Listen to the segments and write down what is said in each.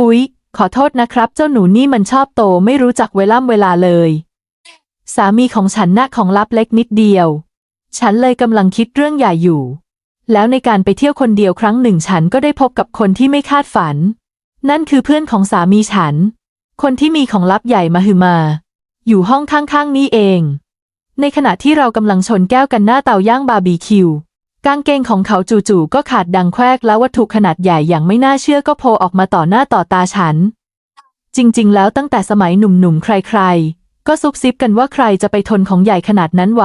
อุ๊ย ขอโทษนะครับ เจ้าหนูนี่มันชอบโตไม่รู้จักเวล่ำเวลาเลย สามีของฉันน่ะของลับเล็กนิดเดียว ฉันเลยกำลังคิดเรื่องใหญ่อยู่ แล้วในการไปเที่ยวคนเดียวครั้งหนึ่งฉันก็ได้พบกับคนที่ไม่คาดฝัน นั่นคือเพื่อนของสามีฉัน คนที่มีของลับใหญ่มาฮือมา อยู่ห้องข้างๆนี่เอง ในขณะที่เรากำลังชนแก้วกันหน้าเตาย่างบาร์บีคิว กางเกงของเขาจู่ๆก็ขาดดังแควกแล้ววัตถุขนาดใหญ่อย่างไม่น่าเชื่อก็โผล่ออกมาต่อหน้าต่อตาฉัน จริงๆ แล้วตั้งแต่สมัยหนุ่มๆ ใครๆ ก็ซุบซิบกันว่าใครจะไปทนของใหญ่ขนาดนั้นไหว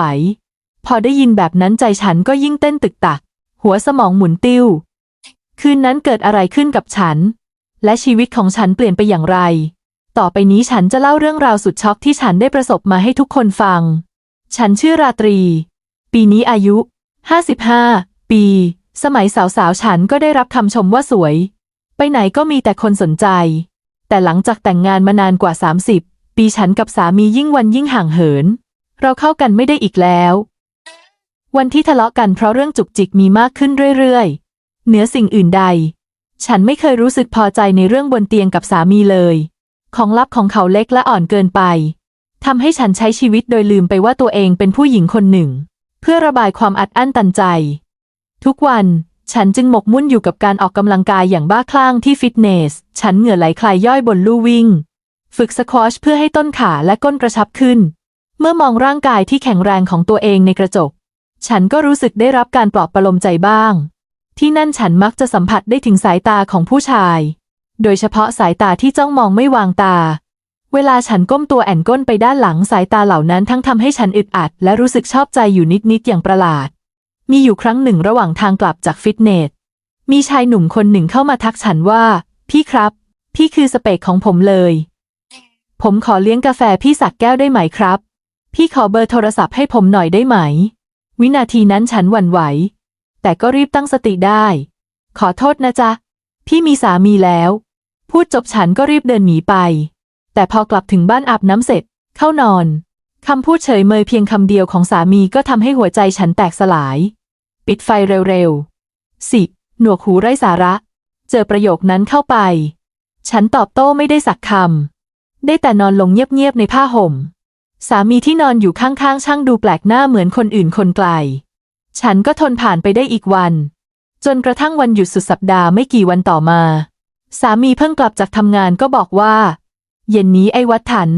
พอได้ยินแบบนั้นใจฉันก็ยิ่งเต้นตึกตัก หัวสมองหมุนติ้ว คืนนั้นเกิดอะไรขึ้นกับฉัน และชีวิตของฉันเปลี่ยนไปอย่างไร ต่อไปนี้ฉันจะเล่าเรื่องราวสุดช็อกที่ฉันได้ประสบมาให้ทุกคนฟัง ฉันชื่อราตรี ปีนี้อายุ 55 ปี สมัยสาวๆ ฉันก็ได้รับคำชมว่าสวย ไปไหนก็มีแต่คนสนใจ แต่หลังจากแต่งงานมานานกว่า 30 ปีฉันกับสามียิ่งวันยิ่งห่างเหิน เราเข้ากันไม่ได้อีกแล้ว วันที่ทะเลาะกันเพราะเรื่องจุกจิกมีมากขึ้นเรื่อยๆ เหนือสิ่งอื่นใด ฉันไม่เคยรู้สึกพอใจในเรื่องบนเตียงกับสามีเลย ของลับของเขาเล็กและอ่อนเกินไปทำให้ฉันใช้ชีวิตโดยลืมไปว่าตัวเองเป็นผู้หญิงคนหนึ่ง เพื่อระบายความอัดอั้นตันใจ ทุกวัน ฉันจึงหมกมุ่นอยู่กับการออกกำลังกายอย่างบ้าคลั่งที่ฟิตเนส ฉันเหงื่อไหลคลายย่อยบนลู่วิ่ง ฝึกสควอชเพื่อให้ต้นขาและก้นกระชับขึ้น เมื่อมองร่างกายที่แข็งแรงของตัวเองในกระจก ฉันก็รู้สึกได้รับการปลอบประโลมใจบ้าง ที่นั่นฉันมักจะสัมผัสได้ถึงสายตาของผู้ชาย โดยเฉพาะสายตาที่จ้องมองไม่วางตา เวลาฉันก้มตัวแอนก้นไปด้านหลังสายตาเหล่านั้นทั้งทำให้ฉันอึดอัด และรู้สึกชอบใจอยู่นิดๆอย่างประหลาด มีอยู่ครั้งหนึ่งระหว่างทางกลับจากฟิตเนส มีชายหนุ่มคนหนึ่งเข้ามาทักฉันว่า พี่ครับ พี่คือสเปกของผมเลย ผมขอเลี้ยงกาแฟพี่สักแก้วได้ไหมครับ พี่ขอเบอร์โทรศัพท์ให้ผมหน่อยได้ไหม วินาทีนั้นฉันหวั่นไหว แต่ก็รีบตั้งสติได้ ขอโทษนะจ๊ะ พี่มีสามีแล้ว พูดจบฉันก็รีบเดินหนีไป แต่พอกลับถึงบ้านอาบน้ำเสร็จ เข้านอน คำพูดเฉยเมยเพียงคำเดียวของสามีก็ทำให้หัวใจฉันแตกสลาย ปิดไฟเร็วๆสิหนวกหูไร้สาระ เจอประโยคนั้นเข้าไป ฉันตอบโต้ไม่ได้สักคำ ได้แต่นอนลงเงียบๆในผ้าห่ม สามีที่นอนอยู่ข้างๆช่างดูแปลกหน้าเหมือนคนอื่นคนไกล ฉันก็ทนผ่านไปได้อีกวัน จนกระทั่งวันหยุดสุดสัปดาห์ไม่กี่วันต่อมา สามีเพิ่งกลับจากทำงานก็บอกว่า เย็นนี้ไอ้วัดถัน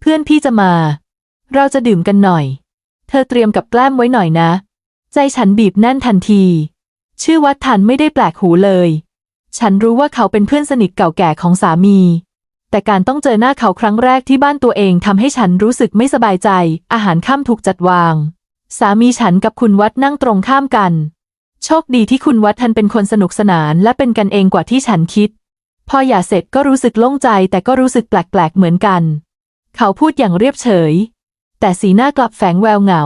เพื่อนพี่จะมา เราจะดื่มกันหน่อย เธอเตรียมกับแกล้มไว้หน่อยนะ ใจฉันบีบแน่นทันที ชื่อวัดถันไม่ได้แปลกหูเลย ฉันรู้ว่าเขาเป็นเพื่อนสนิทเก่าแก่ของสามี แต่การต้องเจอหน้าเขาครั้งแรกที่บ้านตัวเองทำให้ฉันรู้สึกไม่สบายใจ อาหารค่ำถูกจัดวาง สามีฉันกับคุณวัดนั่งตรงข้ามกัน โชคดีที่คุณวัดท่านเป็นคนสนุกสนานและเป็นกันเองกว่าที่ฉันคิด พอหย่าเสร็จก็รู้สึกโล่งใจแต่ก็รู้สึกแปลกๆเหมือนกัน เขาพูดอย่างเรียบเฉย แต่สีหน้ากลับแฝงแววเหงา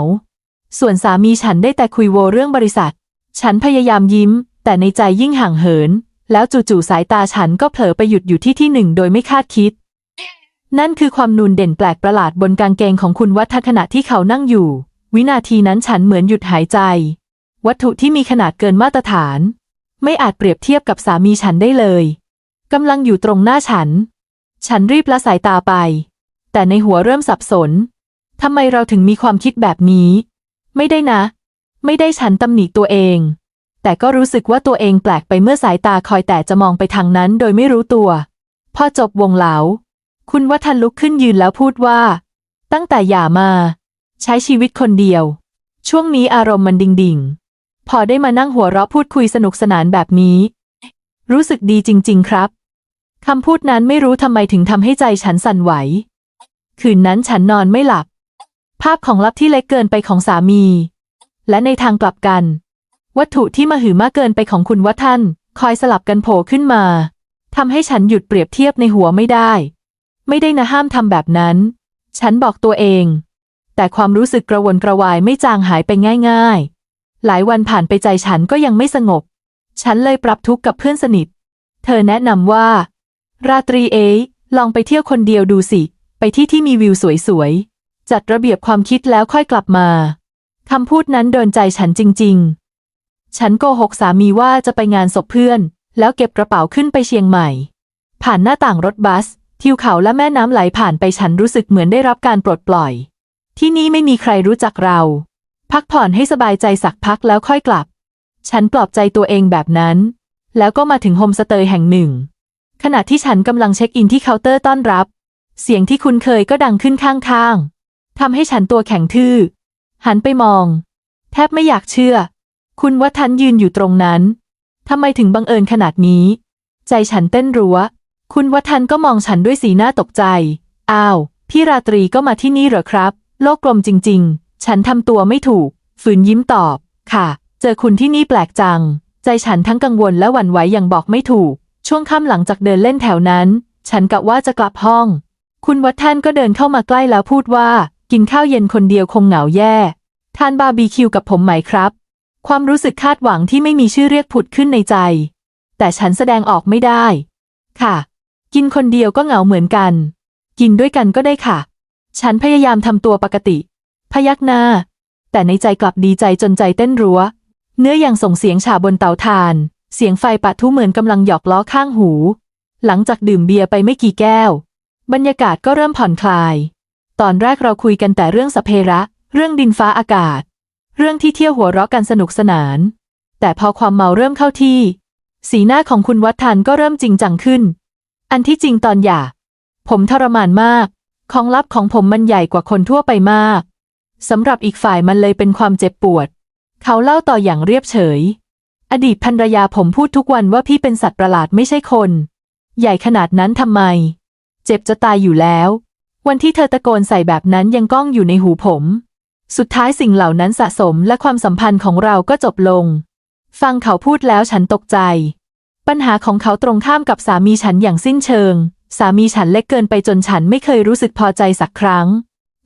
ส่วนสามีฉันได้แต่คุยโวเรื่องบริษัท ฉันพยายามยิ้ม แต่ในใจยิ่งห่างเหิน แล้วจู่ๆสายตาฉันก็เผลอไปหยุดอยู่ที่ที่หนึ่งโดยไม่คาดคิด นั่นคือความนูนเด่นแปลกประหลาดบนกางเกงของคุณวัฒนขณะที่เขานั่งอยู่ วินาทีนั้นฉันเหมือนหยุดหายใจ วัตถุที่มีขนาดเกินมาตรฐาน ไม่อาจเปรียบเทียบกับสามีฉันได้เลย กำลังอยู่ตรงหน้าฉัน ฉันรีบละสายตาไป แต่ในหัวเริ่มสับสนทำไมเราถึงมีความคิดแบบนี้ ไม่ได้นะ ไม่ได้ฉันตำหนิตัวเอง แต่ก็รู้สึกว่าตัวเองแปลกไปเมื่อสายตาคอยแต่จะมองไปทางนั้นโดยไม่รู้ตัว พอจบวงเหลา คุณวัฒนลุกขึ้นยืนแล้วพูดว่า ตั้งแต่หย่ามา ใช้ชีวิตคนเดียว ช่วงนี้อารมณ์มันดิ่งดิ่งๆพอได้มานั่งหัวเราะพูดคุยสนุกสนานแบบนี้ รู้สึกดีจริง ๆ ครับ คำพูดนั้นไม่รู้ทำไมถึงทำให้ใจฉันสั่นไหว คืนนั้นฉันนอนไม่หลับ ภาพของลับที่เล็กเกินไปของสามี และในทางกลับกัน วัตถุที่มาหือมากเกินไปของคุณวัฒนคอยสลับกันโผล่ขึ้นมาทำให้ฉันหยุดเปรียบเทียบในหัวไม่ได้ ไม่ได้นะห้ามทำแบบนั้น ฉันบอกตัวเอง แต่ความรู้สึกกระวนกระวายไม่จางหายไปง่าย ๆ หลายวันผ่านไปใจฉันก็ยังไม่สงบ ฉันเลยปรับทุกข์กับเพื่อนสนิท เธอแนะนำว่า ราตรีเอ๋ยลองไปเที่ยวคนเดียวดูสิ ไปที่ที่มีวิวสวยๆ จัดระเบียบความคิดแล้วค่อยกลับมาคำพูดนั้นโดนใจฉันจริง ๆ ฉันโกหกสามีว่าจะไปงานศพเพื่อน แล้วเก็บกระเป๋าขึ้นไปเชียงใหม่ ผ่านหน้าต่างรถบัส ทิวเขาและแม่น้ำไหลผ่านไปฉันรู้สึกเหมือนได้รับการปลดปล่อย ที่นี่ไม่มีใครรู้จักเรา พักผ่อนให้สบายใจสักพักแล้วค่อยกลับ ฉันปลอบใจตัวเองแบบนั้น แล้วก็มาถึงโฮมสเตย์แห่งหนึ่ง ขณะที่ฉันกำลังเช็คอินที่เคาน์เตอร์ต้อนรับ เสียงที่คุ้นเคยก็ดังขึ้นข้างๆทำให้ฉันตัวแข็งทื่อ หันไปมอง แทบไม่อยากเชื่อ คุณวัฒน์ยืนอยู่ตรงนั้นทำไมถึงบังเอิญขนาดนี้ ใจฉันเต้นรัวคุณวัฒน์ก็มองฉันด้วยสีหน้าตกใจ อ้าว พี่ราตรีก็มาที่นี่เหรอครับ โลกกลมจริง ๆ ฉันทำตัวไม่ถูก ฝืนยิ้มตอบ ค่ะ เจอคุณที่นี่แปลกจัง ใจฉันทั้งกังวลและหวั่นไหวอย่างบอกไม่ถูก ช่วงค่ำหลังจากเดินเล่นแถวนั้น ฉันกะว่าจะกลับห้อง คุณวัฒนก็เดินเข้ามาใกล้แล้วพูดว่า กินข้าวเย็นคนเดียวคงเหงาแย่ทานบาร์บีคิวกับผมไหมครับ ความรู้สึกคาดหวังที่ไม่มีชื่อเรียกผุดขึ้นในใจ แต่ฉันแสดงออกไม่ได้ ค่ะ กินคนเดียวก็เหงาเหมือนกัน กินด้วยกันก็ได้ค่ะ ฉันพยายามทำตัวปกติ พยักหน้า แต่ในใจกลับดีใจจนใจเต้นรัว เนื้ออย่างส่งเสียงฉาบนเตาถ่าน เสียงไฟปะทุเหมือนกำลังหยอกล้อข้างหู หลังจากดื่มเบียร์ไปไม่กี่แก้ว บรรยากาศก็เริ่มผ่อนคลาย ตอนแรกเราคุยกันแต่เรื่องสเพระ เรื่องดินฟ้าอากาศ เรื่องที่เที่ยวหัวเราะกันสนุกสนาน แต่พอความเมาเริ่มเข้าที่ สีหน้าของคุณวัฒทันก็เริ่มจริงจังขึ้น อันที่จริงตอนหย่า ผมทรมานมาก ของลับของผมมันใหญ่กว่าคนทั่วไปมากสำหรับอีกฝ่ายมันเลยเป็นความเจ็บปวด เขาเล่าต่ออย่างเรียบเฉย อดีตภรรยาผมพูดทุกวันว่าพี่เป็นสัตว์ประหลาดไม่ใช่คน ใหญ่ขนาดนั้นทำไม เจ็บจะตายอยู่แล้ว วันที่เธอตะโกนใส่แบบนั้นยังก้องอยู่ในหูผม สุดท้ายสิ่งเหล่านั้นสะสมและความสัมพันธ์ของเราก็จบลง ฟังเขาพูดแล้วฉันตกใจ ปัญหาของเขาตรงข้ามกับสามีฉันอย่างสิ้นเชิง สามีฉันเล็กเกินไปจนฉันไม่เคยรู้สึกพอใจสักครั้ง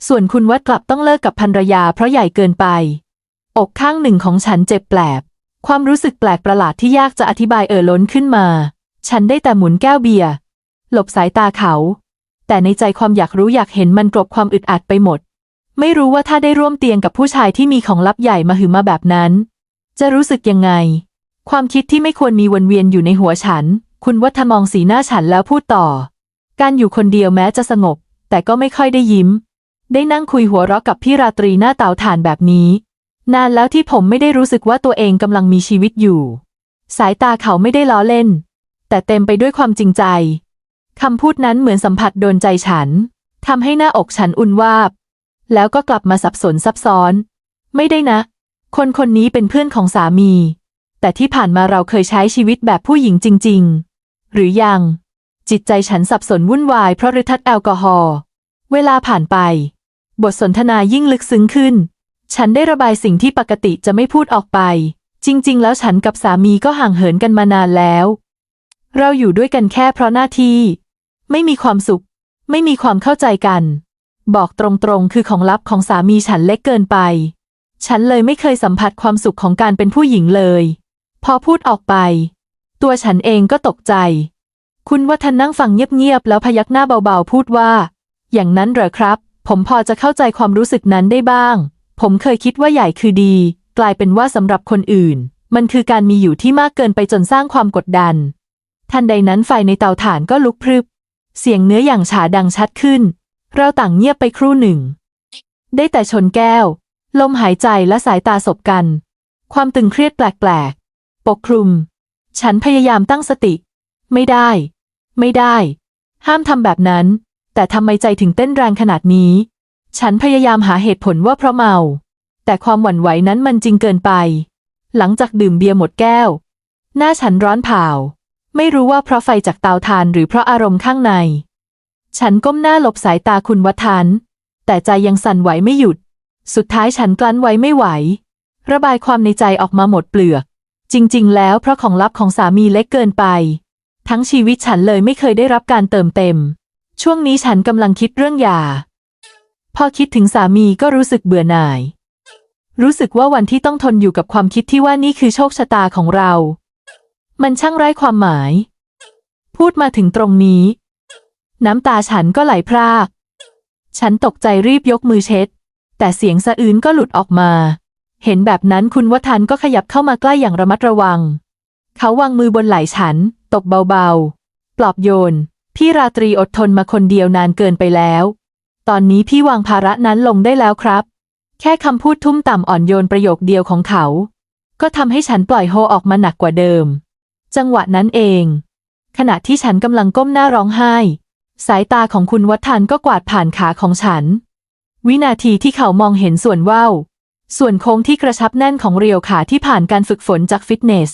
ส่วนคุณวัดกลับต้องเลิกกับภรรยาเพราะใหญ่เกินไป อกข้างหนึ่งของฉันเจ็บแปลบ ความรู้สึกแปลกประหลาดที่ยากจะอธิบายเอ่อล้นขึ้นมา ฉันได้แต่หมุนแก้วเบียร์หลบสายตาเขา แต่ในใจความอยากรู้อยากเห็นมันกลบความอึดอัดไปหมด ไม่รู้ว่าถ้าได้ร่วมเตียงกับผู้ชายที่มีของลับใหญ่มาหือมาแบบนั้น จะรู้สึกยังไง ความคิดที่ไม่ควรมีวนเวียนอยู่ในหัวฉัน คุณวัฒมองสีหน้าฉันแล้วพูดต่อ การอยู่คนเดียวแม้จะสงบ แต่ก็ไม่ค่อยได้ยิ้ม ได้นั่งคุยหัวเราะกับพี่ราตรีหน้าเตาถ่านแบบนี้ นานแล้วที่ผมไม่ได้รู้สึกว่าตัวเองกำลังมีชีวิตอยู่ สายตาเขาไม่ได้ล้อเล่น แต่เต็มไปด้วยความจริงใจคำพูดนั้นเหมือนสัมผัสโดนใจฉันทำให้หน้าอกฉันอุ่นวาบ แล้วก็กลับมาสับสนซับซ้อน ไม่ได้นะ คนคนนี้เป็นเพื่อนของสามี แต่ที่ผ่านมาเราเคยใช้ชีวิตแบบผู้หญิงจริง ๆ หรือยัง จิตใจฉันสับสนวุ่นวายเพราะฤทธิ์แอลกอฮอล์เวลาผ่านไป บทสนทนายิ่งลึกซึ้งขึ้น ฉันได้ระบายสิ่งที่ปกติจะไม่พูดออกไป จริง ๆ แล้วฉันกับสามีก็ห่างเหินกันมานานแล้ว เราอยู่ด้วยกันแค่เพราะหน้าที่ ไม่มีความสุข ไม่มีความเข้าใจกัน บอกตรงๆ คือของลับของสามีฉันเล็กเกินไป ฉันเลยไม่เคยสัมผัสความสุขของการเป็นผู้หญิงเลย พอพูดออกไป ตัวฉันเองก็ตกใจ คุณวัฒนนั่งฟังเงียบๆแล้วพยักหน้าเบาๆพูดว่า อย่างนั้นเหรอครับ ผมพอจะเข้าใจความรู้สึกนั้นได้บ้าง ผมเคยคิดว่าใหญ่คือดี กลายเป็นว่าสำหรับคนอื่น มันคือการมีอยู่ที่มากเกินไปจนสร้างความกดดัน ทันใดนั้นไฟในเตาถ่านก็ลุกพรึบ เสียงเนื้ออย่างฉาดังชัดขึ้น เราต่างเงียบไปครู่หนึ่ง ได้แต่ชนแก้ว ลมหายใจและสายตาสบกัน ความตึงเครียดแปลกๆ ปกคลุม ฉันพยายามตั้งสติ ไม่ได้ ไม่ได้ ห้ามทำแบบนั้น แต่ทำไมใจถึงเต้นแรงขนาดนี้ ฉันพยายามหาเหตุผลว่าเพราะเมา แต่ความหวั่นไหวนั้นมันจริงเกินไป หลังจากดื่มเบียร์หมดแก้ว หน้าฉันร้อนเผาไม่รู้ว่าเพราะไฟจากเตาถ่านหรือเพราะอารมณ์ข้างใน ฉันก้มหน้าหลบสายตาคุณวัฒนแต่ใจยังสั่นไหวไม่หยุด สุดท้ายฉันกลั้นไว้ไม่ไหว ระบายความในใจออกมาหมดเปลือก จริง ๆ แล้วเพราะของลับของสามีเล็กเกินไป ทั้งชีวิตฉันเลยไม่เคยได้รับการเติมเต็ม ช่วงนี้ฉันกำลังคิดเรื่องหย่า พอคิดถึงสามีก็รู้สึกเบื่อหน่าย รู้สึกว่าวันที่ต้องทนอยู่กับความคิดที่ว่านี่คือโชคชะตาของเรา มันช่างไร้ความหมาย พูดมาถึงตรงนี้ น้ำตาฉันก็ไหลพราก ฉันตกใจรีบยกมือเช็ด แต่เสียงสะอื้นก็หลุดออกมา เห็นแบบนั้นคุณวัฒนก็ขยับเข้ามาใกล้อย่างระมัดระวัง เขาวางมือบนไหล่ฉัน ตบเบาๆ ปลอบโยน พี่ราตรีอดทนมาคนเดียวนานเกินไปแล้ว ตอนนี้พี่วางภาระนั้นลงได้แล้วครับ แค่คำพูดทุ่มต่ำอ่อนโยนประโยคเดียวของเขา ก็ทำให้ฉันปล่อยโฮออกมาหนักกว่าเดิม จังหวะนั้นเอง ขณะที่ฉันกำลังก้มหน้าร้องไห้ สายตาของคุณวัฒนก็กวาดผ่านขาของฉัน วินาทีที่เขามองเห็นส่วนว่าวส่วนโค้งที่กระชับแน่นของเรียวขาที่ผ่านการฝึกฝนจากฟิตเนส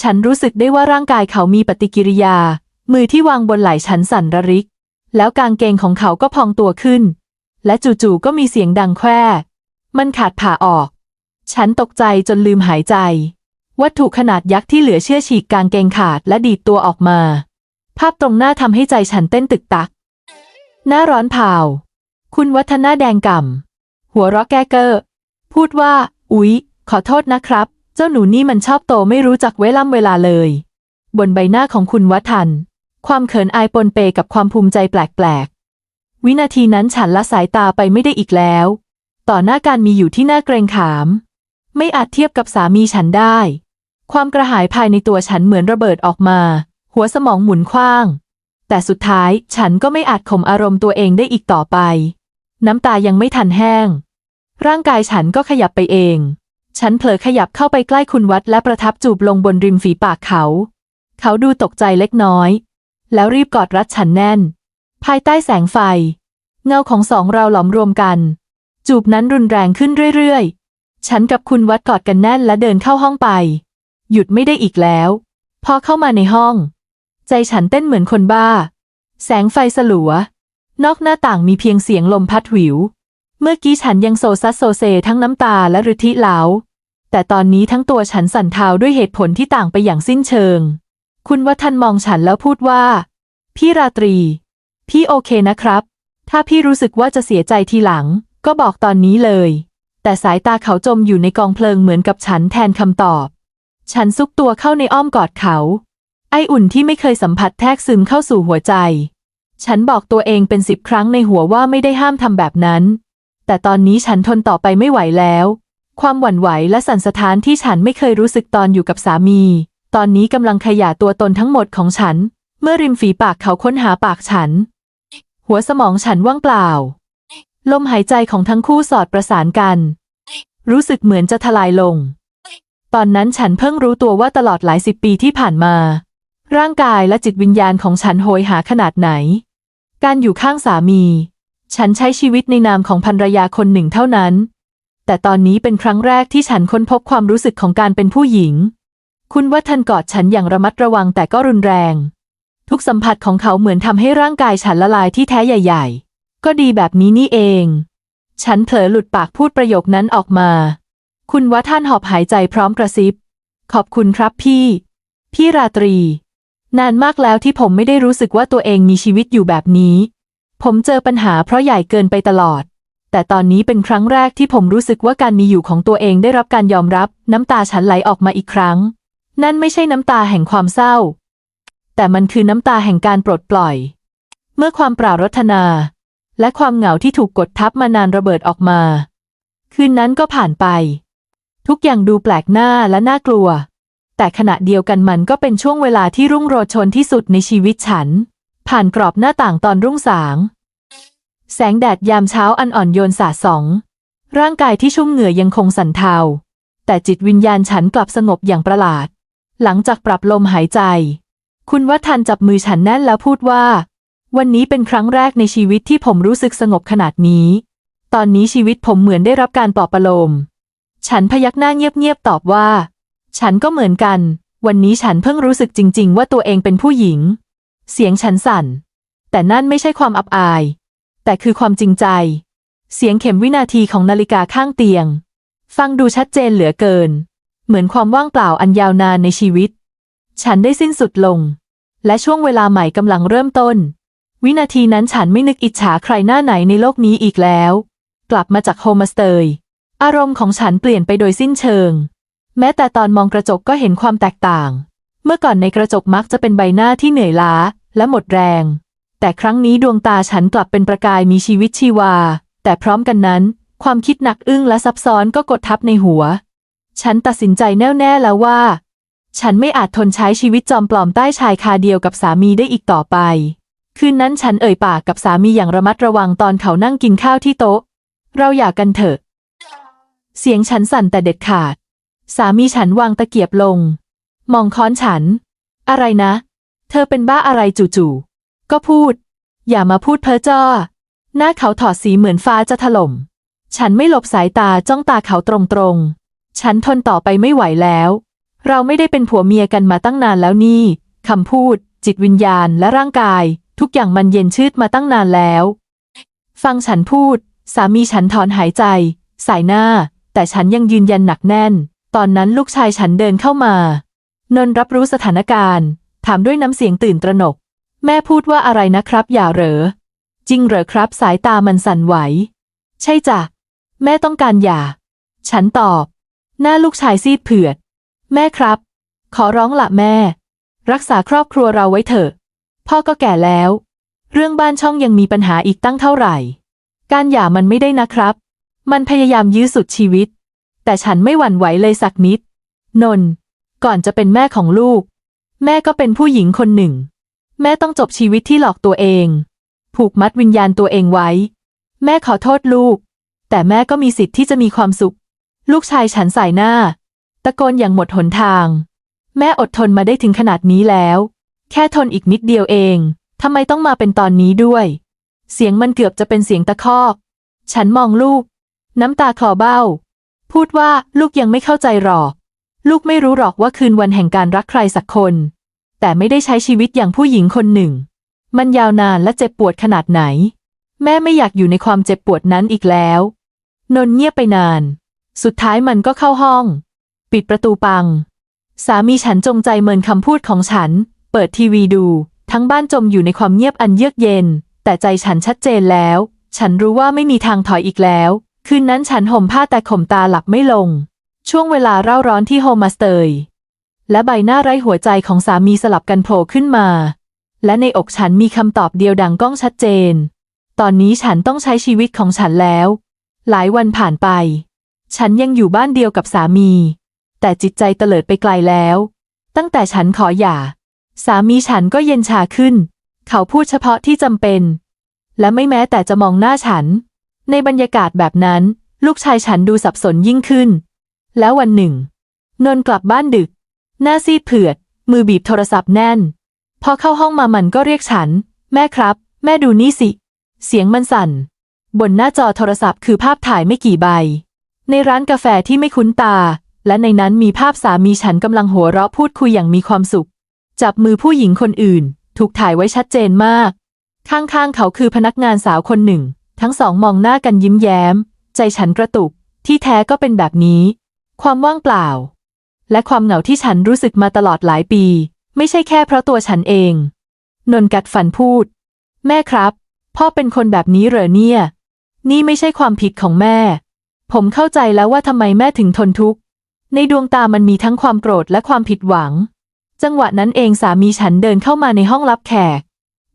ฉันรู้สึกได้ว่าร่างกายเขามีปฏิกิริยา มือที่วางบนไหล่ฉันสั่นระริก แล้วกางเกงของเขาก็พองตัวขึ้น และจู่ๆก็มีเสียงดังแควมันขาดผ่าออก ฉันตกใจจนลืมหายใจ วัตถุขนาดยักษ์ที่เหลือเชื่อฉีกกางเกงขาดและดีดตัวออกมา ภาพตรงหน้าทำให้ใจฉันเต้นตึกตัก หน้าร้อนเผาคุณวัฒนาแดงก่ำหัวเราะแก้เกอร์พูดว่า อุ๊ย ขอโทษนะครับ เจ้าหนูนี่มันชอบโตไม่รู้จักเวล่ำเวลาเลย บนใบหน้าของคุณวัฒน ความเขินอายปนเปกับความภูมิใจแปลกๆ วินาทีนั้นฉันละสายตาไปไม่ได้อีกแล้ว ต่อหน้าการมีอยู่ที่น่าเกรงขาม ไม่อาจเทียบกับสามีฉันได้ ความกระหายภายในตัวฉันเหมือนระเบิดออกมา หัวสมองหมุนคว้าง แต่สุดท้ายฉันก็ไม่อาจข่มอารมณ์ตัวเองได้อีกต่อไป น้ำตายังไม่ทันแห้ง ร่างกายฉันก็ขยับไปเอง ฉันเผลอขยับเข้าไปใกล้คุณวัดและประทับจูบลงบนริมฝีปากเขา เขาดูตกใจเล็กน้อย แล้วรีบกอดรัดฉันแน่น ภายใต้แสงไฟ เงาของสองเราหลอมรวมกัน จูบนั้นรุนแรงขึ้นเรื่อยๆ ฉันกับคุณวัดกอดกันแน่นและเดินเข้าห้องไป หยุดไม่ได้อีกแล้ว พอเข้ามาในห้อง ใจฉันเต้นเหมือนคนบ้า แสงไฟสลัวนอกหน้าต่างมีเพียงเสียงลมพัดหวิว เมื่อกี้ฉันยังโซซัสโซเซทั้งน้ำตาและฤทธิเหลาแต่ตอนนี้ทั้งตัวฉันสั่นเทาด้วยเหตุผลที่ต่างไปอย่างสิ้นเชิง คุณวัฒนมองฉันแล้วพูดว่า พี่ราตรี พี่โอเคนะครับ ถ้าพี่รู้สึกว่าจะเสียใจทีหลัง ก็บอกตอนนี้เลย แต่สายตาเขาจมอยู่ในกองเพลิงเหมือนกับฉันแทนคำตอบ ฉันซุกตัวเข้าในอ้อมกอดเขา ไออุ่นที่ไม่เคยสัมผัสแทกซึมเข้าสู่หัวใจ ฉันบอกตัวเองเป็นสิบครั้งในหัวว่าไม่ได้ห้ามทำแบบนั้น แต่ตอนนี้ฉันทนต่อไปไม่ไหวแล้ว ความหวั่นไหวและสั่นสะท้านที่ฉันไม่เคยรู้สึกตอนอยู่กับสามี ตอนนี้กำลังขยายตัวตนทั้งหมดของฉัน เมื่อริมฝีปากเขาค้นหาปากฉัน หัวสมองฉันว่างเปล่า ลมหายใจของทั้งคู่สอดประสานกัน รู้สึกเหมือนจะทลายลง ตอนนั้นฉันเพิ่งรู้ตัวว่าตลอดหลายสิบปีที่ผ่านมา ร่างกายและจิตวิญญาณของฉันโหยหาขนาดไหน การอยู่ข้างสามี ฉันใช้ชีวิตในนามของภรรยาคนหนึ่งเท่านั้น แต่ตอนนี้เป็นครั้งแรกที่ฉันค้นพบความรู้สึกของการเป็นผู้หญิง คุณวัฒนกอดฉันอย่างระมัดระวังแต่ก็รุนแรง ทุกสัมผัสของเขาเหมือนทำให้ร่างกายฉันละลายที่แท้ใหญ่ ๆ ก็ดีแบบนี้นี่เอง ฉันเผลอหลุดปากพูดประโยคนั้นออกมา คุณวัฒนหอบหายใจพร้อมกระซิบ ขอบคุณครับพี่ พี่ราตรี นานมากแล้วที่ผมไม่ได้รู้สึกว่าตัวเองมีชีวิตอยู่แบบนี้ ผมเจอปัญหาเพราะใหญ่เกินไปตลอดแต่ตอนนี้เป็นครั้งแรกที่ผมรู้สึกว่าการมีอยู่ของตัวเองได้รับการยอมรับ น้ำตาฉันไหลออกมาอีกครั้ง นั่นไม่ใช่น้ำตาแห่งความเศร้า แต่มันคือน้ำตาแห่งการปลดปล่อย เมื่อความปรารถนา และความเหงาที่ถูกกดทับมานานระเบิดออกมา คืนนั้นก็ผ่านไป ทุกอย่างดูแปลกหน้าและน่ากลัว แต่ขณะเดียวกันมันก็เป็นช่วงเวลาที่รุ่งโรจน์ที่สุดในชีวิตฉัน ผ่านกรอบหน้าต่างตอนรุ่งสาง แสงแดดยามเช้าอันอ่อนโยนสาดส่อง ร่างกายที่ชุ่มเหงื่อยังคงสั่นเทาแต่จิตวิญญาณฉันกลับสงบอย่างประหลาด หลังจากปรับลมหายใจ คุณวัฒน์จับมือฉันแน่นแล้วพูดว่า วันนี้เป็นครั้งแรกในชีวิตที่ผมรู้สึกสงบขนาดนี้ ตอนนี้ชีวิตผมเหมือนได้รับการปลอบประโลม ฉันพยักหน้าเงียบๆตอบว่า ฉันก็เหมือนกัน วันนี้ฉันเพิ่งรู้สึกจริง ๆ ว่าตัวเองเป็นผู้หญิง เสียงฉันสั่น แต่นั่นไม่ใช่ความอับอาย แต่คือความจริงใจ เสียงเข็มวินาทีของนาฬิกาข้างเตียง ฟังดูชัดเจนเหลือเกิน เหมือนความว่างเปล่าอันยาวนานในชีวิต ฉันได้สิ้นสุดลง และช่วงเวลาใหม่กำลังเริ่มต้น วินาทีนั้นฉันไม่นึกอิจฉาใครหน้าไหนในโลกนี้อีกแล้ว กลับมาจากโฮมสเตย์อารมณ์ของฉันเปลี่ยนไปโดยสิ้นเชิง แม้แต่ตอนมองกระจกก็เห็นความแตกต่าง เมื่อก่อนในกระจกมักจะเป็นใบหน้าที่เหนื่อยล้าและหมดแรง แต่ครั้งนี้ดวงตาฉันกลับเป็นประกายมีชีวิตชีวา แต่พร้อมกันนั้น ความคิดหนักอึ้งและซับซ้อนก็กดทับในหัว ฉันตัดสินใจแน่วแน่แล้วว่า ฉันไม่อาจทนใช้ชีวิตจอมปลอมใต้ชายคาเดียวกับสามีได้อีกต่อไป คืนนั้นฉันเอ่ยปากกับสามีอย่างระมัดระวังตอนเขานั่งกินข้าวที่โต๊ะ เราอยากกันเถอะ เสียงฉันสั่นแต่เด็ดขาด สามีฉันวางตะเกียบลง มองค้อนฉัน อะไรนะ เธอเป็นบ้าอะไรจู่ๆก็พูด อย่ามาพูดเพ้อจ้อหน้าเขาถอดสีเหมือนฟ้าจะถล่ม ฉันไม่หลบสายตาจ้องตาเขาตรงๆ ฉันทนต่อไปไม่ไหวแล้ว เราไม่ได้เป็นผัวเมียกันมาตั้งนานแล้วนี่คำพูด จิตวิญญาณและร่างกาย ทุกอย่างมันเย็นชืดมาตั้งนานแล้ว ฟังฉันพูด สามีฉันถอนหายใจ สายหน้า แต่ฉันยังยืนยันหนักแน่น ตอนนั้นลูกชายฉันเดินเข้ามานนรับรู้สถานการณ์ ถามด้วยน้ำเสียงตื่นตระหนก แม่พูดว่าอะไรนะครับ อย่าเหรอ จริงเหรอครับสายตามันสั่นไหว ใช่จ้ะ แม่ต้องการหย่า ฉันตอบ หน้าลูกชายซีดเผือด แม่ครับ ขอร้องละแม่ รักษาครอบครัวเราไว้เถอะ พ่อก็แก่แล้ว เรื่องบ้านช่องยังมีปัญหาอีกตั้งเท่าไหร่ การหย่ามันไม่ได้นะครับ มันพยายามยื้อสุดชีวิต แต่ฉันไม่หวั่นไหวเลยสักนิด นน ก่อนจะเป็นแม่ของลูก แม่ก็เป็นผู้หญิงคนหนึ่ง แม่ต้องจบชีวิตที่หลอกตัวเอง ผูกมัดวิญญาณตัวเองไว้ แม่ขอโทษลูก แต่แม่ก็มีสิทธิ์ที่จะมีความสุข ลูกชายฉันสายหน้า ตะโกนอย่างหมดหนทาง แม่อดทนมาได้ถึงขนาดนี้แล้ว แค่ทนอีกนิดเดียวเองทำไมต้องมาเป็นตอนนี้ด้วย เสียงมันเกือบจะเป็นเสียงตะคอก ฉันมองลูก น้ำตาคลอเบ้า พูดว่าลูกยังไม่เข้าใจหรอก ลูกไม่รู้หรอกว่าคืนวันแห่งการรักใครสักคน แต่ไม่ได้ใช้ชีวิตอย่างผู้หญิงคนหนึ่ง มันยาวนานและเจ็บปวดขนาดไหน แม่ไม่อยากอยู่ในความเจ็บปวดนั้นอีกแล้ว นนเงียบไปนาน สุดท้ายมันก็เข้าห้อง ปิดประตูปัง สามีฉันจงใจเมินคำพูดของฉัน เปิดทีวีดู ทั้งบ้านจมอยู่ในความเงียบอันเยือกเย็น แต่ใจฉันชัดเจนแล้ว ฉันรู้ว่าไม่มีทางถอยอีกแล้ว คืนนั้นฉันห่มผ้าแต่ข่มตาหลับไม่ลง ช่วงเวลาเร่าร้อนที่โฮมาสเตย และใบหน้าไร้หัวใจของสามีสลับกันโผล่ขึ้นมา และในอกฉันมีคำตอบเดียวดังก้องชัดเจน ตอนนี้ฉันต้องใช้ชีวิตของฉันแล้ว หลายวันผ่านไป ฉันยังอยู่บ้านเดียวกับสามี แต่จิตใจเตลิดไปไกลแล้ว ตั้งแต่ฉันขอหย่า สามีฉันก็เย็นชาขึ้น เขาพูดเฉพาะที่จำเป็น และไม่แม้แต่จะมองหน้าฉัน ในบรรยากาศแบบนั้น ลูกชายฉันดูสับสนยิ่งขึ้น แล้ววันหนึ่ง นนท์กลับบ้านดึก หน้าซีดเผือด มือบีบโทรศัพท์แน่น พอเข้าห้องมามันก็เรียกฉัน แม่ครับ แม่ดูนี่สิ เสียงมันสั่น บนหน้าจอโทรศัพท์คือภาพถ่ายไม่กี่ใบ ในร้านกาแฟที่ไม่คุ้นตา และในนั้นมีภาพสามีฉันกำลังหัวเราะพูดคุยอย่างมีความสุข จับมือผู้หญิงคนอื่น ถูกถ่ายไว้ชัดเจนมาก ข้างๆเขาคือพนักงานสาวคนหนึ่ง ทั้งสองมองหน้ากันยิ้มแย้ม ใจฉันกระตุก ที่แท้ก็เป็นแบบนี้ ความว่างเปล่า และความเหงาที่ฉันรู้สึกมาตลอดหลายปี ไม่ใช่แค่เพราะตัวฉันเอง นนท์กัดฟันพูด แม่ครับ พ่อเป็นคนแบบนี้เหรอเนี่ย นี่ไม่ใช่ความผิดของแม่ ผมเข้าใจแล้วว่าทำไมแม่ถึงทนทุกข์ ในดวงตามันมีทั้งความโกรธและความผิดหวัง จังหวะนั้นเองสามีฉันเดินเข้ามาในห้องรับแขก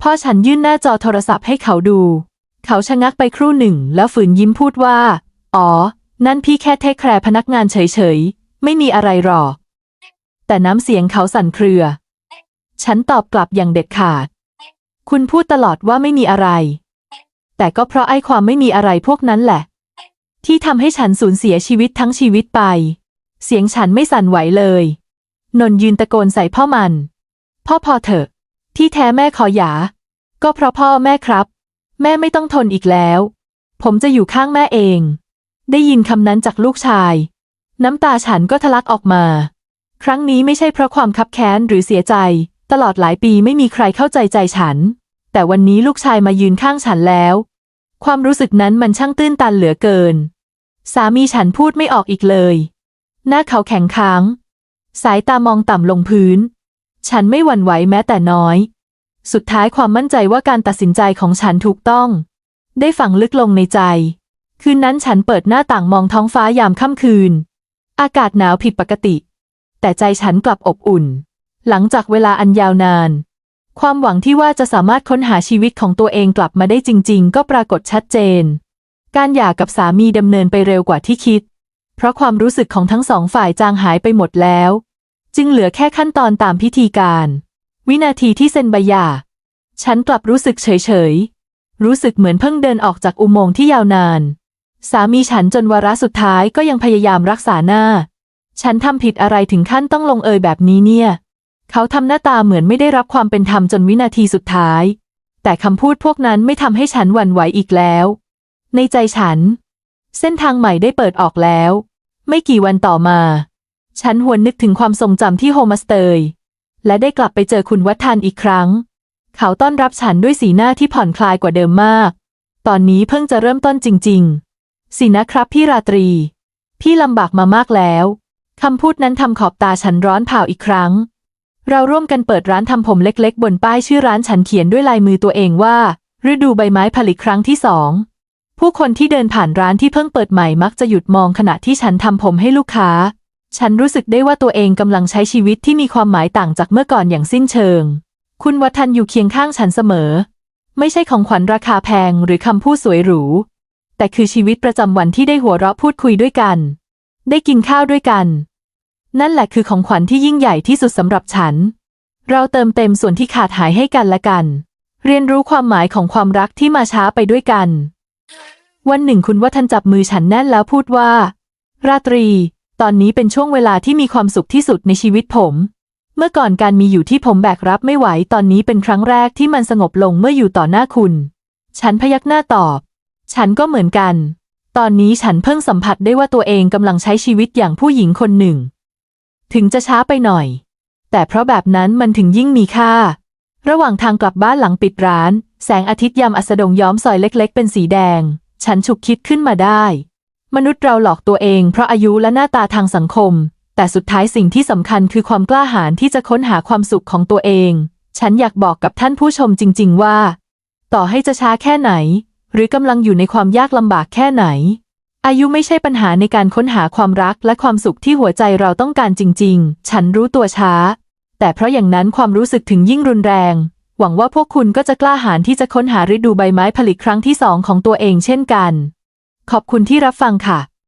พ่อฉันยื่นหน้าจอโทรศัพท์ให้เขาดู เขาชะงักไปครู่หนึ่ง แล้วฝืนยิ้มพูดว่า อ๋อ นั่นพี่แค่เทคแคร์พนักงานเฉยๆ ไม่มีอะไรหรอก แต่น้ำเสียงเขาสั่นเครือ ฉันตอบกลับอย่างเด็ดขาด คุณพูดตลอดว่าไม่มีอะไร แต่ก็เพราะไอ้ความไม่มีอะไรพวกนั้นแหละ ที่ทำให้ฉันสูญเสียชีวิตทั้งชีวิตไป เสียงฉันไม่สั่นไหวเลย นนท์ยืนตะโกนใส่พ่อมัน พ่อพอเถอะ ที่แท้แม่ขอหย่าก็เพราะพ่อแม่ครับ แม่ไม่ต้องทนอีกแล้ว ผมจะอยู่ข้างแม่เอง ได้ยินคำนั้นจากลูกชาย น้ำตาฉันก็ทะลักออกมา ครั้งนี้ไม่ใช่เพราะความคับแค้นหรือเสียใจ ตลอดหลายปีไม่มีใครเข้าใจใจฉัน แต่วันนี้ลูกชายมายืนข้างฉันแล้ว ความรู้สึกนั้นมันช่างตื้นตันเหลือเกิน สามีฉันพูดไม่ออกอีกเลย หน้าเขาแข็งค้าง สายตามองต่ำลงพื้น ฉันไม่หวั่นไหวแม้แต่น้อย สุดท้ายความมั่นใจว่าการตัดสินใจของฉันถูกต้อง ได้ฝังลึกลงในใจ คืนนั้นฉันเปิดหน้าต่างมองท้องฟ้ายามค่ำคืน อากาศหนาวผิดปกติ แต่ใจฉันกลับอบอุ่น หลังจากเวลาอันยาวนาน ความหวังที่ว่าจะสามารถค้นหาชีวิตของตัวเองกลับมาได้จริง ๆ ก็ปรากฏชัดเจน การหย่ากับสามีดำเนินไปเร็วกว่าที่คิด เพราะความรู้สึกของทั้งสองฝ่ายจางหายไปหมดแล้ว จึงเหลือแค่ขั้นตอนตามพิธีการ วินาทีที่เซ็นใบหย่า ฉันกลับรู้สึกเฉยๆรู้สึกเหมือนเพิ่งเดินออกจากอุโมงค์ที่ยาวนาน สามีฉันจนวาระสุดท้ายก็ยังพยายามรักษาหน้า ฉันทำผิดอะไรถึงขั้นต้องลงเอยแบบนี้เนี่ย เขาทำหน้าตาเหมือนไม่ได้รับความเป็นธรรมจนวินาทีสุดท้าย แต่คำพูดพวกนั้นไม่ทำให้ฉันหวั่นไหวอีกแล้ว ในใจฉัน เส้นทางใหม่ได้เปิดออกแล้ว ไม่กี่วันต่อมา ฉันหวนนึกถึงความทรงจำที่โฮมสเตย์และได้กลับไปเจอคุณวัฒนอีกครั้ง เขาต้อนรับฉันด้วยสีหน้าที่ผ่อนคลายกว่าเดิมมาก ตอนนี้เพิ่งจะเริ่มต้นจริง ๆ สินะครับพี่ราตรี พี่ลำบากมามากแล้วคำพูดนั้นทำขอบตาฉันร้อนเผาอีกครั้ง เราร่วมกันเปิดร้านทำผมเล็กๆ บนป้ายชื่อร้านฉันเขียนด้วยลายมือตัวเองว่า ฤดูใบไม้ผลิครั้งที่สอง ผู้คนที่เดินผ่านร้านที่เพิ่งเปิดใหม่มักจะหยุดมองขณะที่ฉันทำผมให้ลูกค้า ฉันรู้สึกได้ว่าตัวเองกำลังใช้ชีวิตที่มีความหมายต่างจากเมื่อก่อนอย่างสิ้นเชิง คุณวัฒน์อยู่เคียงข้างฉันเสมอ ไม่ใช่ของขวัญราคาแพงหรือคำพูดสวยหรู แต่คือชีวิตประจำวันที่ได้หัวเราะพูดคุยด้วยกัน ได้กินข้าวด้วยกัน นั่นแหละคือของขวัญที่ยิ่งใหญ่ที่สุดสำหรับฉัน เราเติมเต็มส่วนที่ขาดหายให้กันและกัน เรียนรู้ความหมายของความรักที่มาช้าไปด้วยกัน วันหนึ่งคุณวัฒนจับมือฉันแน่นแล้วพูดว่า ราตรี ตอนนี้เป็นช่วงเวลาที่มีความสุขที่สุดในชีวิตผม เมื่อก่อนการมีอยู่ที่ผมแบกรับไม่ไหวตอนนี้เป็นครั้งแรกที่มันสงบลงเมื่ออยู่ต่อหน้าคุณ ฉันพยักหน้าตอบ ฉันก็เหมือนกัน ตอนนี้ฉันเพิ่งสัมผัสได้ว่าตัวเองกำลังใช้ชีวิตอย่างผู้หญิงคนหนึ่ง ถึงจะช้าไปหน่อย แต่เพราะแบบนั้นมันถึงยิ่งมีค่า ระหว่างทางกลับบ้านหลังปิดร้าน แสงอาทิตย์ยามอัสดงย้อมซอยเล็ก ๆ เป็นสีแดง ฉันฉุกคิดขึ้นมาได้ มนุษย์เราหลอกตัวเองเพราะอายุและหน้าตาทางสังคม แต่สุดท้ายสิ่งที่สำคัญคือความกล้าหาญที่จะค้นหาความสุขของตัวเอง ฉันอยากบอกกับท่านผู้ชมจริง ๆ ว่า ต่อให้จะช้าแค่ไหน หรือกำลังอยู่ในความยากลำบากแค่ไหน อายุไม่ใช่ปัญหาในการค้นหาความรักและความสุขที่หัวใจเราต้องการจริง ๆ ฉันรู้ตัวช้า แต่เพราะอย่างนั้นความรู้สึกถึงยิ่งรุนแรง หวังว่าพวกคุณก็จะกล้าหาญที่จะค้นหาฤดูใบไม้ผลิตครั้งที่สองของตัวเองเช่นกัน ขอบคุณที่รับฟังค่ะ